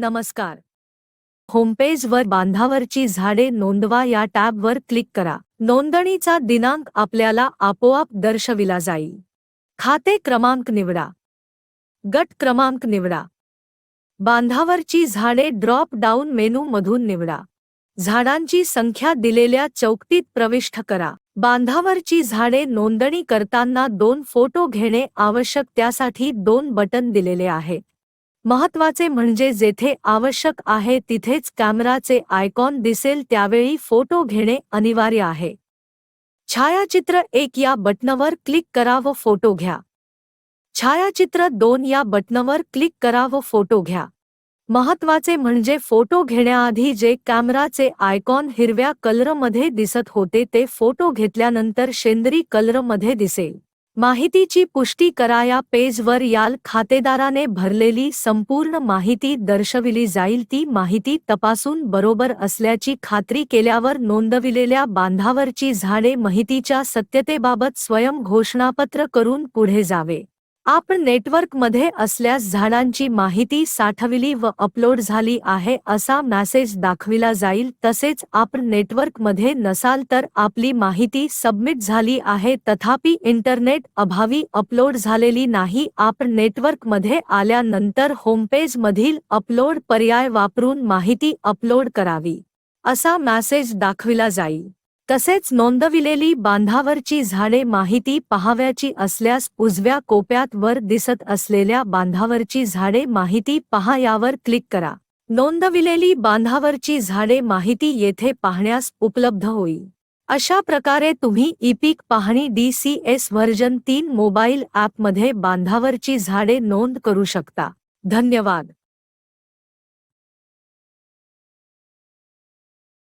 नमस्कार. होमपेजवर बांधावरची झाडे नोंदवा या टॅबवर क्लिक करा. नोंदणीचा दिनांक आपल्याला आपोआप दर्शविला जाईल. खाते क्रमांक निवडा. गट क्रमांक निवडा. बांधावरची झाडे ड्रॉप डाऊन मेनूमधून निवडा. झाडांची संख्या दिलेल्या चौकटीत प्रविष्ट करा. बांधावरची झाडे नोंदणी करताना दोन फोटो घेणे आवश्यक त्यासाठी दोन बटन दिलेले आहेत. महत्त्वाचे म्हणजे जेथे आवश्यक आहे तिथेच कॅमेराचे आयकॉन दिसेल त्यावेळी फोटो घेणे अनिवार्य आहे. छायाचित्र एक या बटनवर क्लिक करा व फोटो घ्या. छायाचित्र दोन या बटनवर क्लिक करा व फोटो घ्या. महत्त्वाचे म्हणजे फोटो घेण्याआधी जे कॅमेराचे आयकॉन हिरव्या कलरमध्ये दिसत होते ते फोटो घेतल्यानंतर शेंदरी कलरमध्ये दिसेल. माहितीची पुष्टी करा या पेजवर याल खातेदाराने भरलेली संपूर्ण माहिती दर्शविली जाईल ती माहिती तपासून बरोबर असल्याची खात्री केल्यावर नोंदविलेल्या बांधावरची झाडे माहितीच्या सत्यतेबाबत स्वयं घोषणापत्र करून पुढे जावे. आपण नेटवर्कमध्ये असल्यास झाडांची माहिती साठविली व अपलोड झाली आहे असा मॅसेज दाखविला जाईल. तसेच आपण नेटवर्कमध्ये नसाल तर आपली माहिती सबमिट झाली आहे. तथापि इंटरनेट अभावी अपलोड झालेली नाही. आपण नेटवर्कमध्ये आल्यानंतर होमपेजमधील अपलोड पर्याय वापरून माहिती अपलोड करावी असा मॅसेज दाखविला जाईल. तसेच नोंदविलेली बांधावरची झाडे माहिती पहाव्याची असल्यास उजव्या कोप्यात वर दिसत असलेल्या बांधावरची झाडे माहिती पहा यावर क्लिक करा. नोंदविलेली बांधावरची झाडे माहिती येथे पाहण्यास उपलब्ध होईल. अशा प्रकारे तुम्ही इपिक पाहणी डी सी एस व्हर्जन तीन मोबाईल ॲपमध्ये बांधावरची झाडे नोंद करू शकता. धन्यवाद.